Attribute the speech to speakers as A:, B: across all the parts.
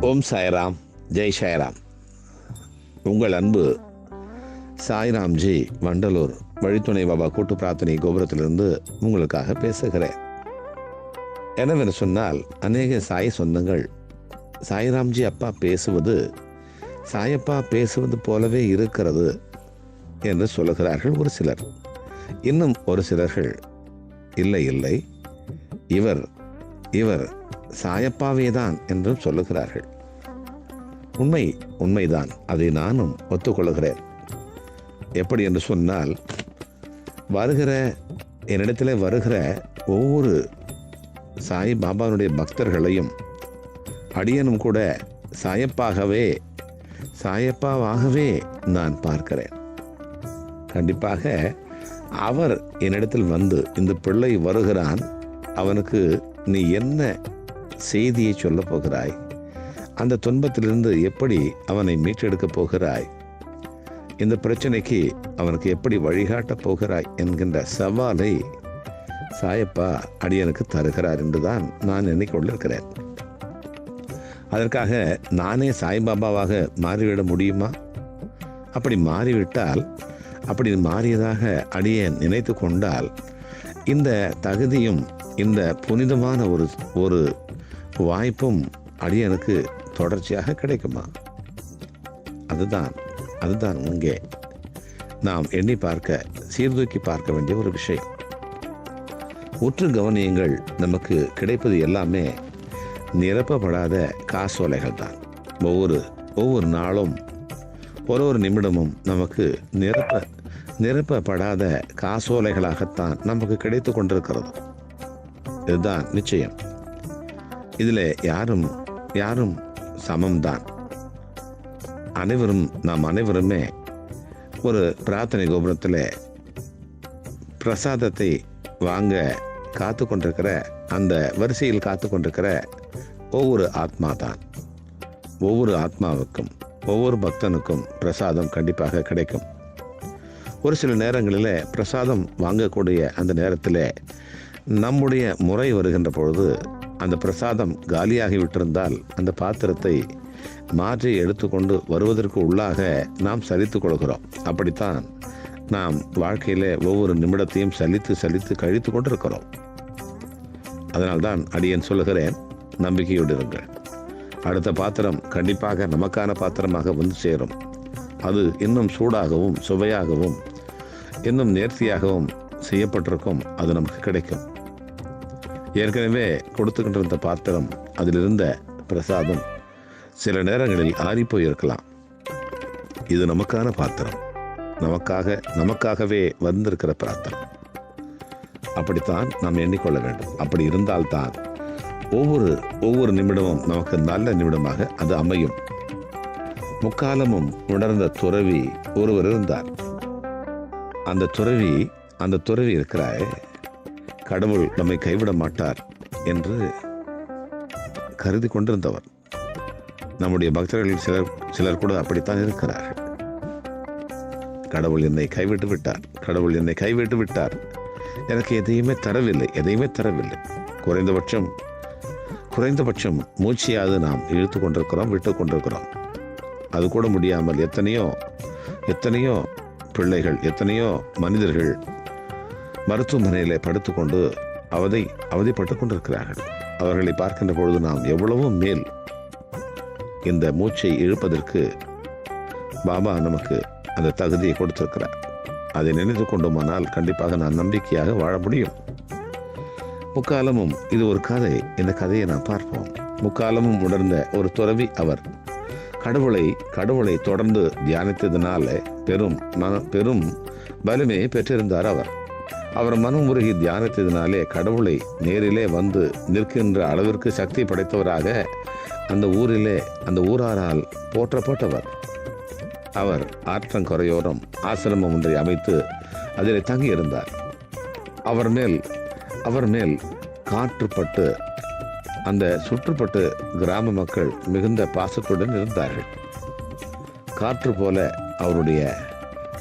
A: ஓம் சாய்ராம். ஜெய் சாய்ராம். உங்கள் அன்பு சாய்ராம்ஜி வண்டலூர் வழித்துணை பாபா கூட்டு பிரார்த்தனை கோபுரத்திலிருந்து உங்களுக்காக பேசுகிறேன். என்னவென்று சொன்னால் அநேக சாய் சொந்தங்கள். சாய்ராம்ஜி அப்பா பேசுவது சாயப்பா பேசுவது போலவே இருக்கிறது என்று சொல்லுகிறார்கள் ஒரு சிலர். இன்னும் ஒரு சிலர்கள் இல்லை இல்லை. இவர் இவர் சாயப்பாவே தான் என்றும் சொல்லுகிறார்கள். உண்மை உண்மைதான். அதை நானும் ஒத்துக்கொள்கிறேன். எப்படி என்று சொன்னால் வருகிற என்னிடத்தில் வருகிற ஒவ்வொரு சாய் பாபாவுடைய பக்தர்களையும் அடியனும் கூட சாயப்பாகவே சாயப்பாவாகவே நான் பார்க்கிறேன். கண்டிப்பாக அவர் என்னிடத்தில் வந்து இந்த பிள்ளை வருகிறான் அவனுக்கு நீ என்ன செய்தியை சொல்லப் போகிறாய்? அந்த துன்பத்திலிருந்து எப்படி அவனை மீட்டெடுக்கப் போகிறாய்? இந்த பிரச்சனைக்கு அவனுக்கு எப்படி வழிகாட்டப் போகிறாய் என்கின்ற சவாலை சாயப்பா அடியனுக்கு தருகிறார் என்றுதான் நான் எண்ணிக்கொண்டிருக்கிறேன். அதற்காக நானே சாய்பாபாவாக மாறிவிட முடியுமா? அப்படி மாறிவிட்டால் அப்படி மாறியதாக அடியேன் நினைத்து கொண்டால் இந்த தகுதியும் இந்த புனிதமான ஒரு ஒரு வாய்ப்பும் அடியனுக்கு தொடர்ச்சியாக கிடைக்குமா? அதுதான் அதுதான் இங்கே நாம் எண்ணி பார்க்க சீர்தூக்கி பார்க்க வேண்டிய ஒரு விஷயம். உற்று கவனியங்கள் நமக்கு கிடைப்பது எல்லாமே நிரப்பப்படாத காசோலைகள் தான் ஒவ்வொரு ஒவ்வொரு நாளும் ஒரு ஒரு நிமிடமும் நமக்கு நிரப்ப நிரப்பப்படாத காசோலைகளாகத்தான் நமக்கு கிடைத்து கொண்டிருக்கிறது. இதுதான் நிச்சயம். இதில் யாரும் யாரும் சமம்தான். அனைவரும் நாம் அனைவருமே ஒரு பிரார்த்தனை கோபுரத்தில் பிரசாதத்தை வாங்க காத்து கொண்டிருக்கிற அந்த வரிசையில் காத்து கொண்டிருக்கிற ஒவ்வொரு ஆத்மா தான் ஒவ்வொரு ஆத்மாவுக்கும் ஒவ்வொரு பக்தனுக்கும் பிரசாதம் கண்டிப்பாக கிடைக்கும். ஒரு சில நேரங்களில் பிரசாதம் வாங்கக்கூடிய அந்த நேரத்தில் நம்முடைய முறை வருகின்ற பொழுது அந்த பிரசாதம் காலியாகி விட்டிருந்தால் அந்த பாத்திரத்தை மாற்றி எடுத்துக்கொண்டு வருவதற்கு உள்ளாக நாம் சலித்து கொள்கிறோம். அப்படித்தான் நாம் வாழ்க்கையில் ஒவ்வொரு நிமிடத்தையும் சலித்து சலித்து கழித்து கொண்டிருக்கிறோம். அதனால்தான் அடியன் சொல்லுகிறேன் நம்பிக்கையோடு இருங்கள். அடுத்த பாத்திரம் கண்டிப்பாக நமக்கான பாத்திரமாக வந்து சேரும். அது இன்னும் சூடாகவும் சுவையாகவும் இன்னும் நேர்த்தியாகவும் செய்யப்பட்டிருக்கும். அது நமக்கு கிடைக்கும். ஏற்கனவே கொடுத்துக்கிட்டு பாத்திரம் அதிலிருந்த பிரசாதம் சில நேரங்களில் ஆறிப்போய் இருக்கலாம் இது நமக்கான பாத்திரம். நமக்காக நமக்காகவே வந்திருக்கிற பிரார்த்தனை அப்படித்தான் நாம் எண்ணிக்கொள்ள வேண்டும். அப்படி இருந்தால்தான் ஒவ்வொரு ஒவ்வொரு நிமிடமும் நமக்கு நல்ல நிமிடமாக அது அமையும். முக்காலமும் உணர்ந்த துறவி ஒருவர் இருந்தார். அந்த துறவி அந்த துறவி இருக்கிறாய். கடவுள் நம்மை கைவிட மாட்டார் என்று கருதி கொண்டிருந்தவர் நம்முடைய பக்தர்கள் சிலர் சிலர் கூட அப்படித்தான் இருக்கிறார்கள். கடவுள் என்னை கைவிட்டு விட்டார். கடவுள் என்னை கைவிட்டு விட்டார். எனக்கு எதையுமே தரவில்லை எதையுமே தரவில்லை. குறைந்தபட்சம் குறைந்தபட்சம் மூச்சையாவது நாம் இழுத்து கொண்டிருக்கிறோம் விட்டு கொண்டிருக்கிறோம். அது கூட முடியாமல் எத்தனையோ எத்தனையோ பிள்ளைகள் எத்தனையோ மனிதர்கள் மருத்துவமனையில் படுத்துக்கொண்டு அவதை அவதிப்பட்டு கொண்டிருக்கிறார்கள். அவர்களை பார்க்கின்ற பொழுது நாம் எவ்வளவோ மேல் இந்த மூச்சை இழுப்பதற்கு பாபா நமக்கு அந்த தகுதியை கொடுத்திருக்கிறார். அதை நினைத்து கொண்டோமானால் கண்டிப்பாக நான் நம்பிக்கையாக வாழ முடியும். முக்காலமும் இது ஒரு கதை. இந்த கதையை நாம் பார்ப்போம். முக்காலமும் உணர்ந்த ஒரு துறவி அவர் கடவுளை கடவுளை தொடர்ந்து தியானித்ததினால பெரும் மன பெரும் பலமே பெற்றிருந்தார் அவர். அவர் மனமுருகி தியானித்ததினாலே கடவுளை நேரிலே வந்து நிற்கின்ற அளவிற்கு சக்தி படைத்தவராக அந்த ஊரிலே அந்த ஊராரால் போற்றப்பட்டவர். அவர் ஆற்றங்கரையோரம் ஆசிரமம் ஒன்றை அமைத்து அதில் தங்கியிருந்தார். அவர் மேல் அவர் மேல் காற்றுப்பட்டு அந்த சுற்றுப்பட்டு கிராம மக்கள் மிகுந்த பாசத்துடன் இருந்தார்கள். காற்று போல அவருடைய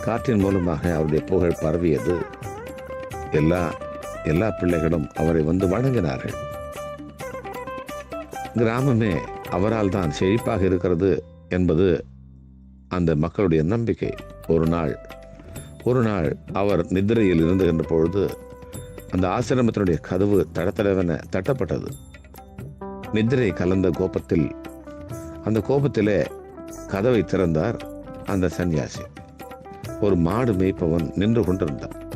A: காற்றின் மூலமாக அவருடைய புகழ் பரவியது. எல்லா எல்லா பிள்ளைகளும் அவரை வந்து வணங்கினார்கள். கிராமமே அவரால் தான் செழிப்பாக இருக்கிறது என்பது அந்த மக்களுடைய நம்பிக்கை. ஒரு நாள் ஒரு நாள் அவர் நித்திரையில் இருந்துகின்ற பொழுது அந்த ஆசிரமத்தினுடைய கதவு தடத்தடவென தட்டப்பட்டது. நிதிரை கலந்த கோபத்தில் அந்த கோபத்திலே கதவை திறந்தார் அந்த சன்னியாசி. ஒரு மாடு மேய்ப்பவன் நின்று கொண்டிருந்தான்.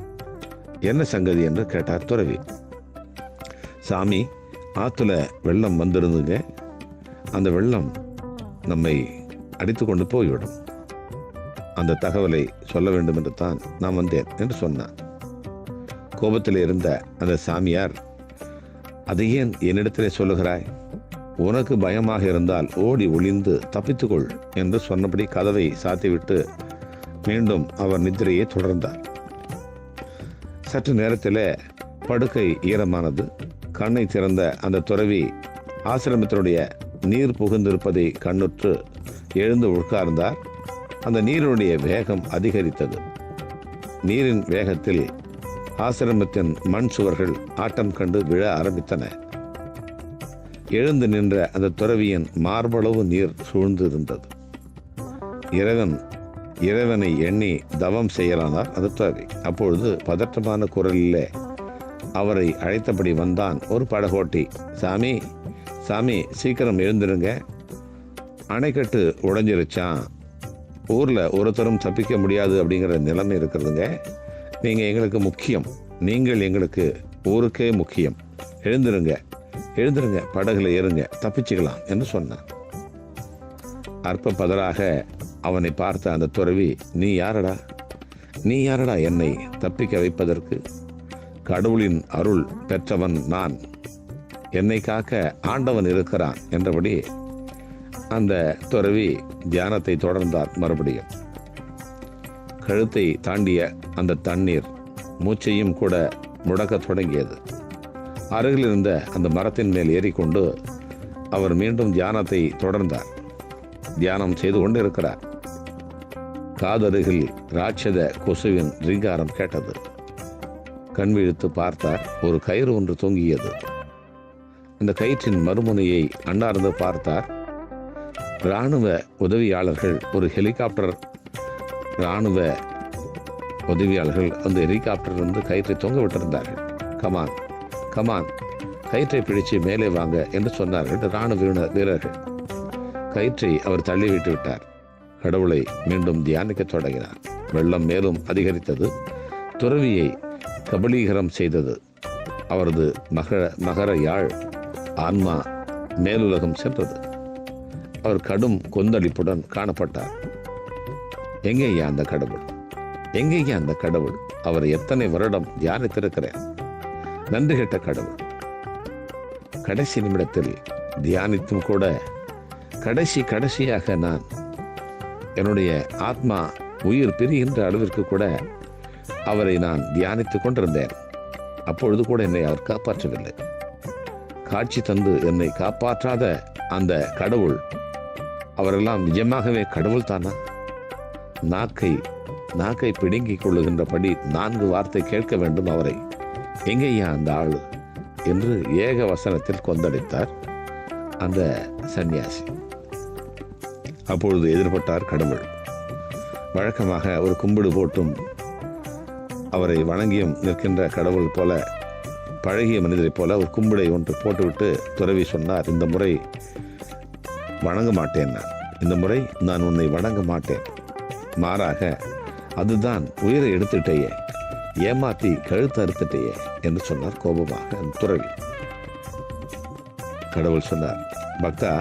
A: என்ன சங்கதி என்று கேட்டார் துறவி. சாமி ஆற்றுல வெள்ளம் வந்திருந்துங்க. அந்த வெள்ளம் நம்மை அடித்து கொண்டு போய்விடும். அந்த தகவலை சொல்ல வேண்டும் என்று தான் நான் வந்தேன் என்று சொன்னான். கோபத்தில் இருந்த அந்த சாமியார் அதை ஏன் என்னிடத்திலே சொல்லுகிறாய்? உனக்கு பயமாக இருந்தால் ஓடி ஒளிந்து தப்பித்துக்கொள் என்று சொன்னபடி கதவை சாத்திவிட்டு மீண்டும் அவர் நித்திரையை தொடர்ந்தார். சற்று நேரத்திலே படுக்கை ஈரமானது. கண்ணை திறந்த அந்த துறவி ஆசிரமத்தினுடைய நீர் புகுந்திருப்பதை கண்ணுற்று எழுந்து உட்கார்ந்தார். அந்த நீரினுடைய வேகம் அதிகரித்தது. நீரின் வேகத்தில் ஆசிரமத்தின் மண் சுவர்கள் ஆட்டம் கண்டு விழ ஆரம்பித்தன. எழுந்து நின்ற அந்த துறவியின் மார்பளவு நீர் சூழ்ந்து இருந்தது இறைவன் இறைவனை எண்ணி தவம் செய்யலானார். அந்த அப்பொழுது பதற்றமான குரலில் அவரை அழைத்தபடி வந்தான் ஒரு படகோட்டி. சாமி சாமி சீக்கிரம் எழுந்துருங்க. அணைக்கட்டு உடஞ்சிருச்சான் ஊரில் ஒருத்தரும் தப்பிக்க முடியாது அப்படிங்கிற நிலைமை இருக்கிறதுங்க. நீங்கள் எங்களுக்கு முக்கியம். நீங்கள் எங்களுக்கு ஊருக்கே முக்கியம். எழுந்துருங்க. எழுந்துருங்க. படகுல ஏறுங்க. தப்பிச்சுக்கலாம் என்று சொன்னான் அற்ப பதராக அவனை பார்த்த அந்த துறவி நீ யாரடா? நீ யாரடா என்னை தப்பிக்க வைப்பதற்கு? கடவுளின் அருள் பெற்றவன் நான். என்னை காக்க ஆண்டவன் இருக்கிறான் என்றபடி அந்த துறவி தியானத்தை தொடர்ந்தார் மறுபடியும். கழுத்தை தாண்டிய அந்த தண்ணீர் மூச்சையும் கூட முடக்கத் தொடங்கியது. அருகில் இருந்த அந்த மரத்தின் மேல் ஏறிக்கொண்டு அவர் மீண்டும் தியானத்தை தொடர்ந்தார். தியானம் செய்து கொண்டிருக்கிறார். காதருகில் ராட்சத கொசுவின் ரீங்காரம் கேட்டது. கண்விழித்து பார்த்தார் ஒரு கயிறு ஒன்று தொங்கியது. அந்த கயிற்றின் மறுமுனையை அண்ணார்ந்து பார்த்தார் இராணுவ உதவியாளர்கள் ஒரு ஹெலிகாப்டர் இராணுவ உதவியாளர்கள் அந்த ஹெலிகாப்டர் வந்து கயிற்றை தொங்க விட்டிருந்தார்கள் கமான் கமான் கயிற்றை பிடிச்சு மேலே வாங்க என்று சொன்னார்கள் இராணுவ வீரர்கள் கயிற்றை அவர் தள்ளிவிட்டு விட்டார். கடவுளை மீண்டும் தியானிக்க தொடங்கினார். வெள்ளம் மேலும் அதிகரித்தது. துறவியை கபலீகரம் செய்தது. அவரது மகர மகர யாழ் ஆன்மா மேலுலகம் சென்றது. அவர் கடும் கொந்தளிப்புடன் காணப்பட்டார். எங்கேயா அந்த கடவுள்? எங்கேயா அந்த கடவுள்? அவர் எத்தனை வருடம் தியானித்திருக்கிறேன்? நன்றி கெட்ட கடவுள். கடைசி நிமிடத்தில் தியானித்தும் கூட கடைசி கடைசியாக நான் என்னுடைய ஆத்மா உயிர் பிரிகின்ற அளவிற்கு கூட அவரை நான் தியானித்துக் கொண்டிருந்தேன். அப்பொழுது கூட என்னை அவர் காப்பாற்றவில்லை. காட்சி தந்து என்னை காப்பாற்றாத அந்த கடவுள் அவரெல்லாம் நிஜமாகவே கடவுள் தானா? நாக்கை நாக்கை பிடுங்கிக் கொள்ளுகின்றபடி நான்கு வார்த்தை கேட்க வேண்டும் அவரை. எங்கேயா அந்த ஆள்? என்று ஏக வசனத்தில் கொந்தளித்தார் அந்த சன்னியாசி அப்பொழுது எதிர்பட்டார் கடவுள். வழக்கமாக ஒரு கும்பிடு போட்டும் அவரை வணங்கியும் நிற்கின்ற கடவுள் போல பழகிய மனிதரைப் போல ஒரு கும்பிடை ஒன்று போட்டுவிட்டு துறவி சொன்னார் இந்த முறை வணங்க மாட்டேன் நான். இந்த முறை நான் உன்னை வணங்க மாட்டேன். மாறாக அதுதான் உயிரை எடுத்துட்டேயே ஏமாத்தி கழுத்து அறுத்துட்டேயே என்று சொன்னார் கோபமாக அந்த துறவி. கடவுள் சொன்னார் பக்தா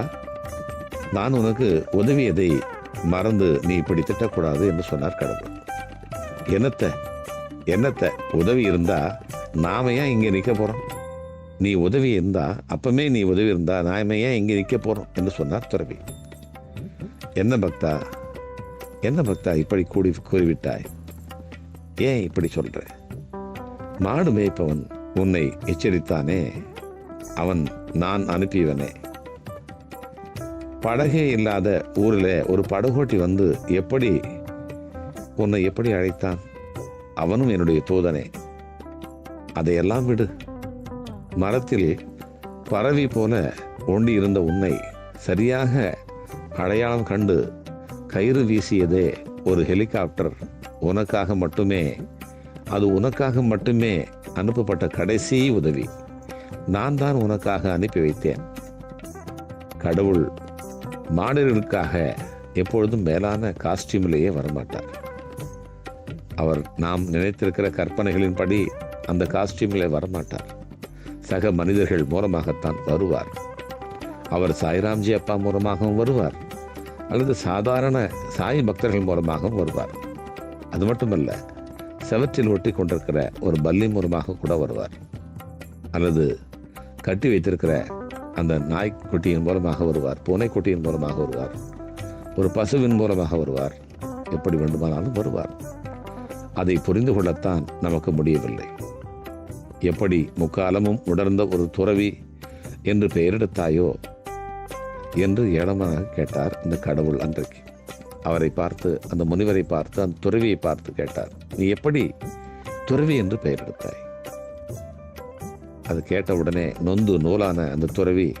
A: நான் உனக்கு உதவியதை மறந்து நீ இப்படி திட்டக்கூடாது என்று சொன்னார் கடவுள். என்னத்த என்னத்த உதவி இருந்தா நாம ஏன் இங்கே நிற்க போறோம்? நீ உதவி இருந்தா அப்பமே நீ உதவி இருந்தா நாம ஏன் இங்கே நிற்க போறோம் என்று சொன்னார் துறவி. என்ன பக்தா என்ன பக்தா இப்படி கூடி கூறிவிட்டாய்? ஏன் இப்படி சொல்ற? மாடு மேய்ப்பவன் உன்னை எச்சரித்தானே? அவன் நான் அனுப்பியவனே. படகே இல்லாத ஊரில் ஒரு படகோட்டி வந்து எப்படி உன்னை எப்படி அழைத்தான்? அவனும் என்னுடைய தூதனே. அதையெல்லாம் விடு. மரத்தில் பறவை போல ஒண்டி இருந்த உன்னை சரியாக அடையாளம் கண்டு கயிறு வீசியதே ஒரு ஹெலிகாப்டர். உனக்காக மட்டுமே அது உனக்காக மட்டுமே அனுப்பப்பட்ட கடைசி உதவி. நான் தான் உனக்காக அனுப்பி வைத்தேன். கடவுள் மாடர்களுக்காக எப்பொழுதும் மேலான காஸ்டியூமிலேயே வரமாட்டார். அவர் நாம் நினைத்திருக்கிற கற்பனைகளின்படி அந்த காஸ்டியூமிலே வரமாட்டார். சக மனிதர்கள் மூலமாகத்தான் வருவார். அவர் சாய்ராம்ஜி அப்பா மூலமாகவும் வருவார். அல்லது சாதாரண சாய் பக்தர்கள் மூலமாகவும் வருவார். அது மட்டுமல்ல செவற்றில் ஒட்டி கொண்டிருக்கிற ஒரு பல்லி மூலமாக கூட வருவார். அல்லது கட்டி வைத்திருக்கிற அந்த நாய்க்குட்டியின் மூலமாக வருவார் பூனைக்குட்டியின் மூலமாக வருவார் ஒரு பசுவின் மூலமாக வருவார் எப்படி வேண்டுமானாலும் வருவார். அதை புரிந்து கொள்ளத்தான் நமக்கு முடியவில்லை. எப்படி முக்காலமும் உணர்ந்த ஒரு துறவி என்று பெயரெடுத்தாயோ என்று ஏளமாக கேட்டார் இந்த கடவுள் அன்றைக்கு. அவரை பார்த்து அந்த முனிவரை பார்த்து அந்த துறவியை பார்த்து கேட்டார் நீ எப்படி துறவி என்று பெயரெடுத்தாய்? அது கேட்ட உடனே நொந்து நூலான அந்த துறவி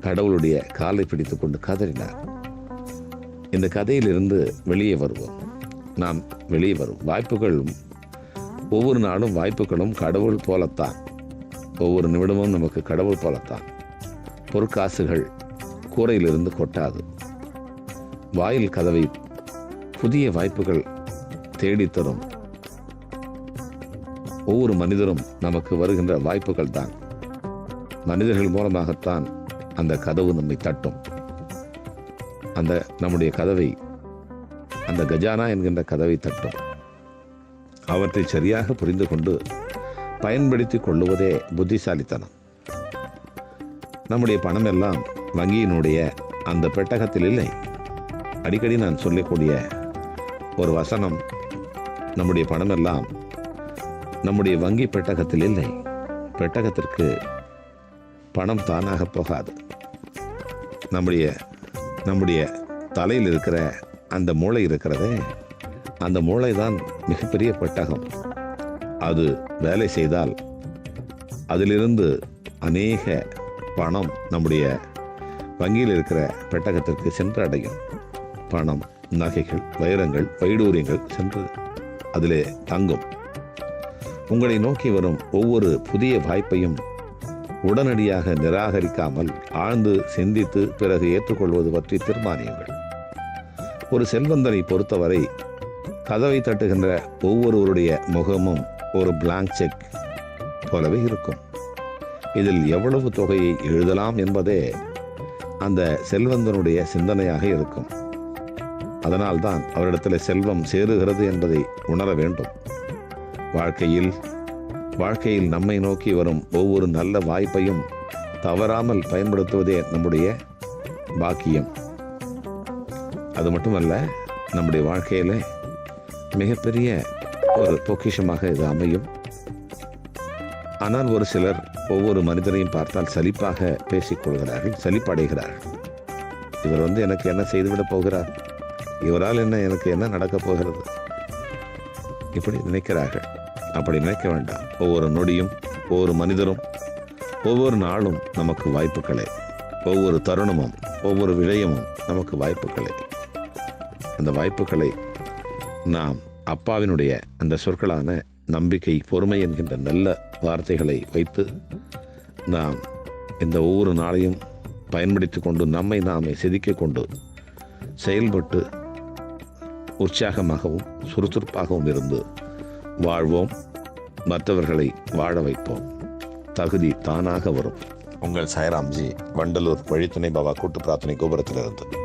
A: கடவுளுடைய காலை பிடித்துக் கொண்டு கதறினார். இந்த கதையிலிருந்து வெளியே வருவோம். நாம் வெளியே வரும். வாய்ப்புகளும் ஒவ்வொரு நாளும் வாய்ப்புகளும் கடவுள் போலத்தான். ஒவ்வொரு நிமிடமும் நமக்கு கடவுள் போலத்தான். பொற்காசுகள் கூரையிலிருந்து கொட்டாது. வாயில் கதவை புதிய வாய்ப்புகள் தேடித்தரும். ஒவ்வொரு மனிதரும் நமக்கு வருகின்ற வாய்ப்புகள் தான் மனிதர்கள் மூலமாகத்தான் அந்த கதவு நம்மை தட்டும். அந்த நம்முடைய கதவை அந்த கஜானா என்கின்ற கதவை தட்டும். அவற்றை சரியாக புரிந்து கொண்டு பயன்படுத்தி கொள்ளுவதே புத்திசாலித்தனம். நம்முடைய பணம் எல்லாம் வங்கியினுடைய அந்த பெட்டகத்தில் இல்லை. அடிக்கடி நான் சொல்லக்கூடிய ஒரு வசனம் நம்முடைய பணம் எல்லாம் நம்முடைய வங்கி பெட்டகத்தில் இல்லை. பெட்டகத்திற்கு பணம் தானாக போகாது. நம்முடைய நம்முடைய தலையில் இருக்கிற அந்த மூளை இருக்கிறதே அந்த மூளை தான் மிகப்பெரிய பெட்டகம். அது வேலை செய்தால் அதிலிருந்து அநேக பணம் நம்முடைய வங்கியில் இருக்கிற பெட்டகத்திற்கு சென்று அடையும். பணம் நகைகள் வைரங்கள் வைடூரியங்கள் சென்று அதிலே தங்கும். உங்களை நோக்கி வரும் ஒவ்வொரு புதிய வாய்ப்பையும் உடனடியாக நிராகரிக்காமல் ஆழ்ந்து சிந்தித்து பிறகு ஏற்றுக்கொள்வது பற்றி தீர்மானியுங்கள். ஒரு செல்வந்தனை பொறுத்தவரை கதவை தட்டுகின்ற ஒவ்வொருவருடைய முகமும் ஒரு பிளாங்க் செக் போலவே இருக்கும். இதில் எவ்வளவு தொகையை எழுதலாம் என்பதே அந்த செல்வந்தனுடைய சிந்தனையாக இருக்கும். அதனால்தான் அவரிடத்தில் செல்வம் சேருகிறது என்பதை உணர வேண்டும். வாழ்க்கையில் வாழ்க்கையில் நம்மை நோக்கி வரும் ஒவ்வொரு நல்ல வாய்ப்பையும் தவறாமல் பயன்படுத்துவதே நம்முடைய பாக்கியம். அது மட்டுமல்ல நம்முடைய வாழ்க்கையில் மிகப்பெரிய ஒரு பொக்கிஷமாக இது அமையும். ஆனால் ஒரு சிலர் ஒவ்வொரு மனிதனையும் பார்த்தால் சலிப்பாக பேசிக்கொள்கிறார்கள் சலிப்படைகிறார்கள். இவர் வந்து எனக்கு என்ன செய்துவிடப் போகிறார்? இவரால் என்ன எனக்கு என்ன நடக்கப் போகிறது? இப்படி நினைக்கிறார்கள். அப்படி நினைக்க வேண்டாம். ஒவ்வொரு நொடியும் ஒவ்வொரு மனிதரும் ஒவ்வொரு நாளும் நமக்கு வாய்ப்புகளே. ஒவ்வொரு தருணமும் ஒவ்வொரு விடயமும் நமக்கு வாய்ப்புகளே. அந்த வாய்ப்புகளை நாம் அப்பாவினுடைய அந்த சொற்களான நம்பிக்கை பொறுமை என்கின்ற நல்ல வார்த்தைகளை வைத்து நாம் இந்த ஒவ்வொரு நாளையும் பயன்படுத்தி கொண்டு நம்மை நாமே செதுக்கிக் கொண்டு செயல்பட்டு உற்சாகமாகவும் சுறுசுறுப்பாகவும் இருந்து வாழ்வோம். மற்றவர்களை வாழ வைப்போம். தகுதி தானாக வரும். உங்கள் சாய்ராம்ஜி வண்டலூர் வழித்துணை பாபா கூட்டு பிரார்த்தனை கோபுரத்திலிருந்து.